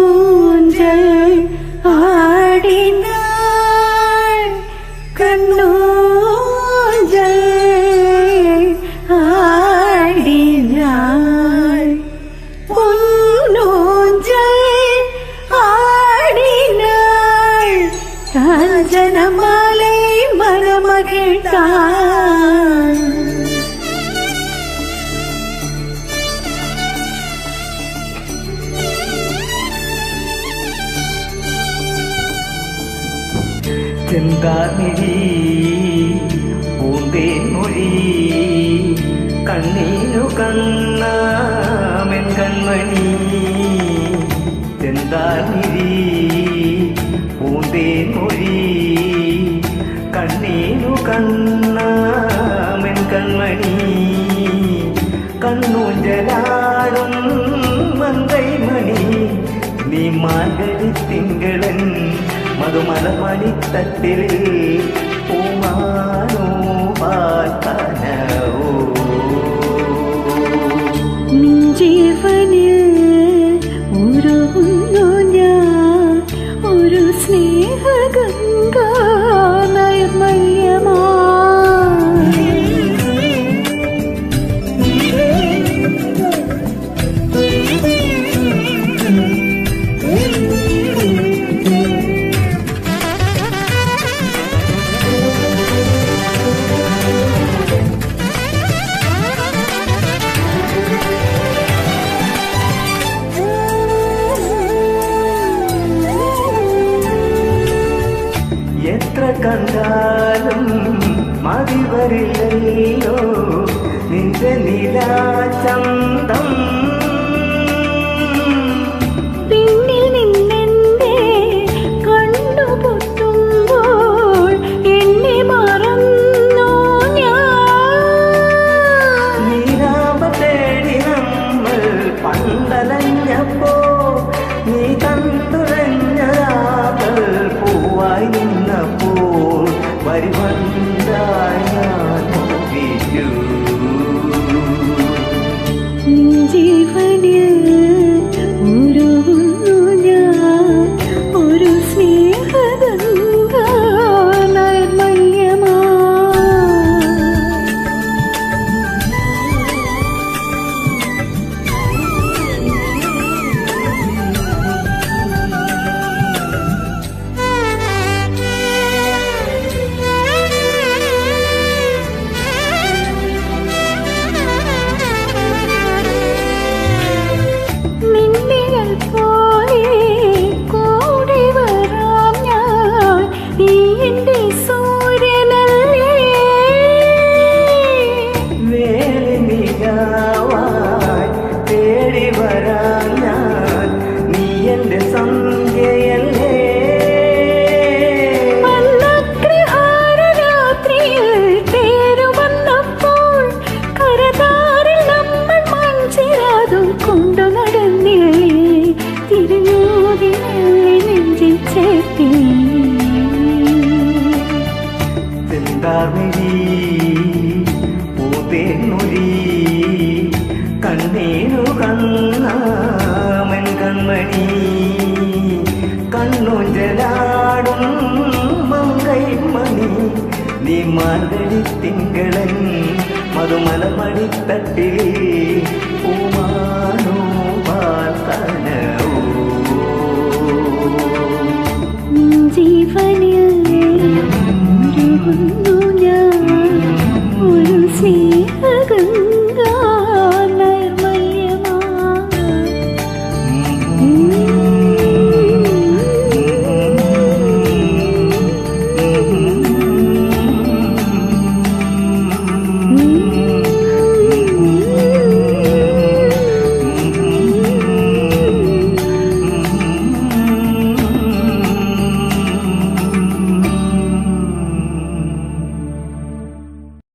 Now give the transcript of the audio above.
ஊஞ்சல் ஆடினாள் கண்ணூஞ்சல் ஆடினாள் பொன்னூஞ்சல் ஆடினாள் காஞ்சனமாலை மனமகிழ்ந்தாள் ചെന്താർമിഴി കണ്ണീനു കണ്ണാമെൻ കൺമണി ചെന്താർമിഴി പൂന്തേൻ മൊഴി കണ്ണീരു കണ്ണാമെൻ കൺമണി കണ്ണൂഞ്ചലാടും മന്ദൈ മണി നീ മാർഗഴി மறுமணமணி தட்டில் பூ കണ്ടാലും മതി വരില്ലല്ലോ നിന്റെ നിലാചന്തം നിലാവായി തേടി വരാൻ ഞാൻ നീ സന്ധ്യയല്ലേ കൊണ്ടു നടന്നില്ലേ? നെഞ്ചിൽ ചേർത്തി കണ്ണീരു കണ്ണാമൻ കൺമണി കണ്ണൂഞ്ചലാടും മങ്കൈ മണി. നീ മാർഗഴി തിങ്കളൻ മധുമലമണിത്തട്ടിൽ.